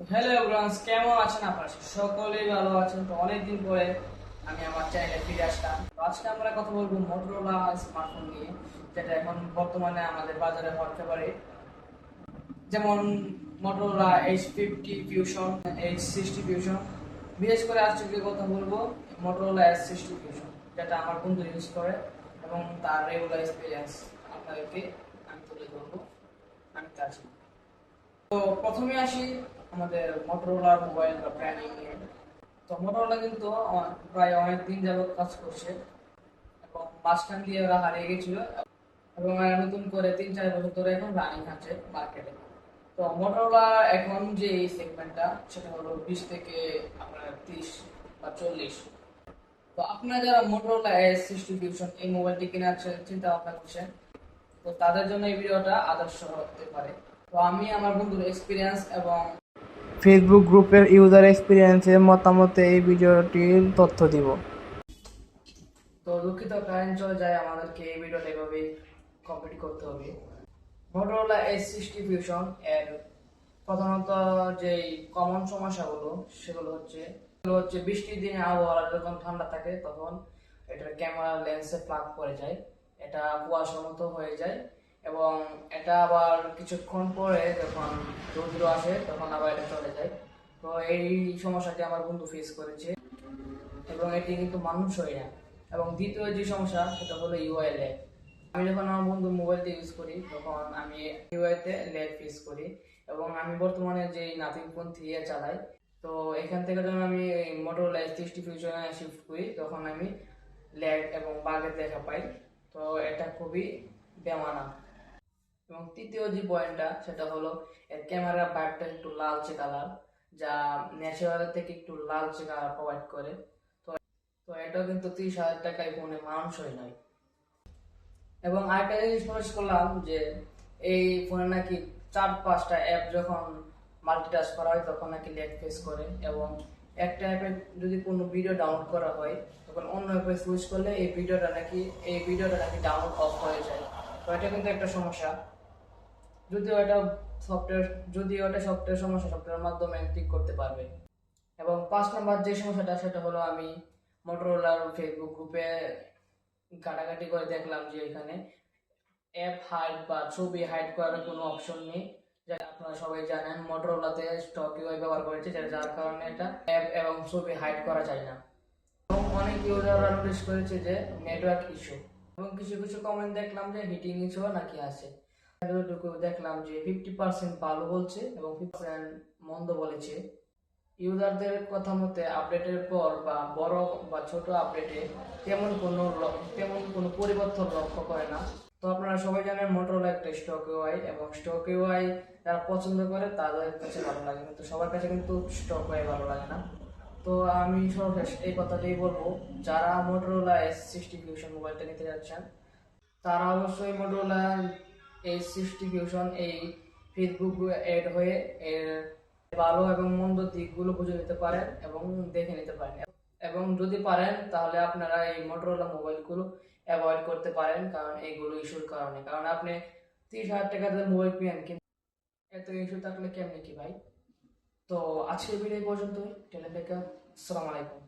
Hello everyone's কেমন আছেন? আপনারা সকলেই ভালো আছেন। তো অনেকদিন পরে আমি আমার চ্যানেলে ফিরে আসলাম। আজকে আমরা কথা বলব মোটরোলা স্মার্টফোন নিয়ে, যেটা এখন বর্তমানে আমাদের বাজারে হট ফেভারিট। যেমন Motorola edge fifty fusion edge sixty fusion বিশেষ করে আজকে কথা বলব মোটরোলা এস সিক্সটি ফিউশন যেটা আমার বন্ধু ইউজ করে এবং তার রেগুলার এক্সপিরিয়েন্স আপনাদেরকে আমি তুলে ধরবো। আমি তার তো প্রথমে আসি আমাদের মোটরোলা মোবাইল বা ব্র্যান্ডিং তো মোটরোলা কিন্তু প্রায় অনেক দিন যাবত কাজ করছে। এবং মাঝখান দিয়ে ওরা হারিয়ে গেছিল। এবং নতুন করে তিন চার বছর ধরে এখন রানিং আছে মার্কেটে তো মোটরোলা এখন যে এই সেগমেন্টটা সেটা হলো বিশ থেকে আপনার তিরিশ বা চল্লিশ। তো আপনারা যারা মোটরোলা এস সিক্সটি ফিউশন এই মোবাইলটি কেনার চিন্তা ভাবনা করছেন, তো তাদের জন্য এই ভিডিওটা আদর্শ হতে পারে। তো আমি আমার বন্ধুর এক্সপিরিয়েন্স এবং ফেসবুক গ্রুপের ইউজার এক্সপিরিয়েন্সের মতামতে এই ভিডিওটির তথ্য দিব। তো দুঃখিত কারেন্ট চলে যায়, আমাদেরকে এই ভিডিওটা এভাবে কমপ্লিট করতে হবে। মোটরোলা এস সিক্সটি ফিউশন এর প্রধানত যে কমন সমস্যাগুলো, সেগুলো হচ্ছে হচ্ছে বৃষ্টির দিনে আবহাওয়া যখন ঠান্ডা থাকে, তখন এটার ক্যামেরা লেন্সে প্লাগ পড়ে যায়। এটা কুয়াশার মতো হয়ে যায়। এবং এটা আবার কিছুক্ষণ পরে যখন রৌদ্র আসে, তখন আবার এটা চলে যায়। তো এই সমস্যাটি আমার বন্ধু ফেস করেছে। এবং এটি কিন্তু মানুষ হয় না এবং দ্বিতীয় যে সমস্যা, সেটা হলো ইউআই ল্যাগ আমি যখন আমার বন্ধু মোবাইলটা ইউজ করি, তখন আমি ইউআইতে ল্যাগ ফেস করি। এবং আমি বর্তমানে যে নাথিং ফোন থ্রি এ চালাই, তো এখান থেকে যখন আমি মোটর লাইফ সিক্সটি ফিউশনে শিফট করি, তখন আমি ল্যাগ এবং বাগের দেখা পাই। তো এটা খুবই বেমানা এবং তৃতীয় যে পয়েন্টটা সেটা হলো, এর ক্যামেরা ব্যাকটা একটু লালচে কালার যা ন্যাচারাল থেকে একটু লালচে কালার প্রোভাইড করে। তো তো এটাও কিন্তু তিরিশ হাজার টাকায় ফোনে মানানসই নয়। এবং আরেকটা জিনিস নোটিস করলাম যে, এই ফোনে নাকি চার পাঁচটা অ্যাপ যখন মাল্টিটাস্ক করা হয়, তখন নাকি ল্যাগ ফেস করে এবং একটা অ্যাপে যদি কোনো ভিডিও ডাউনলোড করা হয়, তখন অন্য অ্যাপে সুইচ করলে এই ভিডিওটা নাকি, এই ভিডিওটা নাকি ডাউনলোড অফ হয়ে যায়। তো এটা কিন্তু একটা সমস্যা। যদিও এটা সফটওয়্যার যদিও এটা সফটওয়্যার সমস্যা সফটওয়্যারের মাধ্যমে ঠিক করতে পারবে। এবং পাঁচ নম্বর যে সমস্যাটা, সেটা হলো আমি মোটরোলার ফেসবুক গ্রুপে ঘাটাঘাটি করে দেখলাম যে এখানে অ্যাপ হাইড বা ছবি হাইড করার কোনো অপশন নেই। যেটা আপনারা সবাই জানেন মোটরোলাতে স্টক ব্যবহার করেছে যেটা যার কারণে এটা অ্যাপ এবং ছবি হাইড করা যায় না। এবং অনেক ইউজাররা নোটিস করেছে যে নেটওয়ার্ক ইস্যু এবং কিছু কিছু কমেন্ট দেখলাম যে হিটিং ইস্যু নাকি আছে। দেখলাম যে ফিফটি পার্সেন্ট ভালো বলছে এবং ফিফটি মন্দ বলেছে। ইউজারদের কথা মতে আপডেটের পর বা বড় বা ছোট আপডেটে তেমন কোনো তেমন কোনো পরিবর্তন লক্ষ্য করে না। তো আপনারা সবাই জানেন মোটরোলা একটা স্টক ওয়াই এবং স্টক ওয়াই যারা পছন্দ করে তাদের কাছে ভালো লাগে কিন্তু সবার কাছে কিন্তু স্টক ওয়াই ভালো লাগে না। তো আমি সর্বশেষ এই কথাটাই বলব, যারা মোটরোলা এস সিক্সটি ফিউশন মোবাইলটা নিতে যাচ্ছেন, তারা অবশ্যই মোটরোলা এই সিক্সটি ফিউশন এই ফেসবুক এড হয়ে এর ভালো এবং মন্দ দিকগুলো বুঝে নিতে পারেন এবং দেখে নিতে পারেন। এবং যদি পারেন, তাহলে আপনারা এই মোটরোলা মোবাইলগুলো অ্যাভয়েড করতে পারেন, কারণ এইগুলো ইস্যুর কারণে। কারণ আপনি তিরিশ হাজার টাকা দিয়ে মোবাইল কিনেন, কিন্তু এত ইস্যু থাকলে কেমনি কি ভাই? তো আজকের ভিডিও এই পর্যন্তই। টেলিফেকা আসসালামু আলাইকুম।